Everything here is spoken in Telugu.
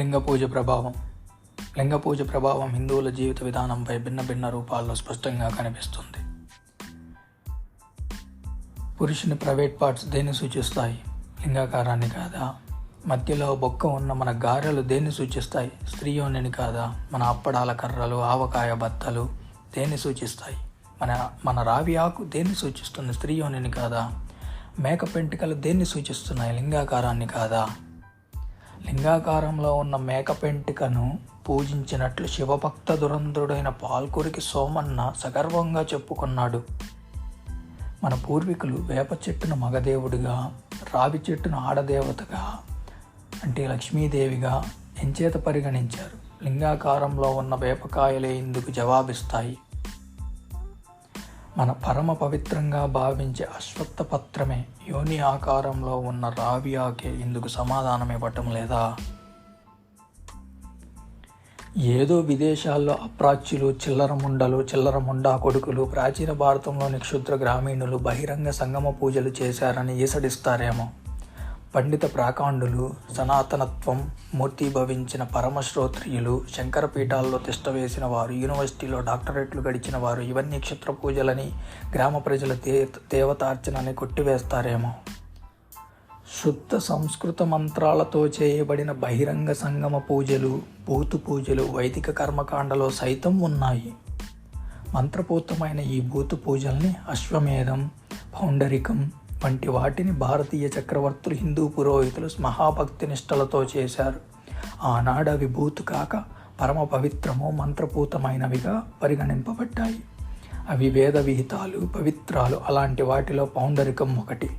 లింగ పూజ ప్రభావం. లింగ పూజ ప్రభావం హిందువుల జీవిత విధానంపై భిన్న భిన్న రూపాల్లో స్పష్టంగా కనిపిస్తుంది. పురుషుని ప్రైవేట్ పార్ట్స్ దేన్ని సూచిస్తాయి? లింగాకారాన్ని కాదా? మధ్యలో బొక్క ఉన్న మన గారెలు దేన్ని సూచిస్తాయి? స్త్రీ యోనిని కాదా? మన అప్పడాల కర్రలు ఆవకాయ బత్తలు దేన్ని సూచిస్తాయి? మన మన రావి ఆకు దేన్ని సూచిస్తుంది? స్త్రీ యోనిని కాదా? మేక పెంటికలు దేన్ని సూచిస్తున్నాయి? లింగాకారాన్ని కాదా? లింగాకారంలో ఉన్న మేక పెంటికను పూజించినట్లు శివభక్త దురంధుడైన పాల్కురికి సోమన్న సగర్వంగా చెప్పుకున్నాడు. మన పూర్వీకులు వేప చెట్టును మగదేవుడిగా రావి చెట్టును ఆడదేవతగా అంటే లక్ష్మీదేవిగా ఎంచేత పరిగణించారు. లింగాకారంలో ఉన్న వేపకాయలే ఇందుకు జవాబిస్తాయి. మన పరమ పవిత్రంగా భావించే అశ్వత్థ పత్రమే యోని ఆకారంలో ఉన్న రావియాకే ఇందుకు సమాధానం ఇవ్వటం లేదా? ఏదో విదేశాల్లో అప్రాచ్యులు చిల్లర ముండలు చిల్లర ముండా కొడుకులు ప్రాచీన భారతంలోని క్షుద్ర గ్రామీణులు బహిరంగ సంగమ పూజలు చేశారని ఈసడిస్తారేమో. పండిత ప్రాకాండులు సనాతనత్వం మూర్తిభవించిన పరమశ్రోత్రియులు శంకరపీఠాల్లో తిష్టవేసిన వారు యూనివర్సిటీలో డాక్టరేట్లు గడిచిన వారు ఇవన్నీ క్షుద్ర పూజలని గ్రామ ప్రజల దే దేవతార్చనని కొట్టివేస్తారేమో. శుద్ధ సంస్కృత మంత్రాలతో చేయబడిన బహిరంగ సంగమ పూజలు భూతు పూజలు వైదిక కర్మకాండలో సైతం ఉన్నాయి. మంత్రపూతమైన ఈ భూతు పూజల్ని అశ్వమేధం పౌండరికం వంటి వాటిని భారతీయ చక్రవర్తులు హిందూ పురోహితులు మహాభక్తి నిష్టలతో చేశారు. ఆనాడు అవి బూతు కాక పరమ పవిత్రము మంత్రపూతమైనవిగా పరిగణింపబడ్డాయి. అవి వేద విహితాలు పవిత్రాలు అలాంటి వాటిలో పౌండరికం ఒకటి.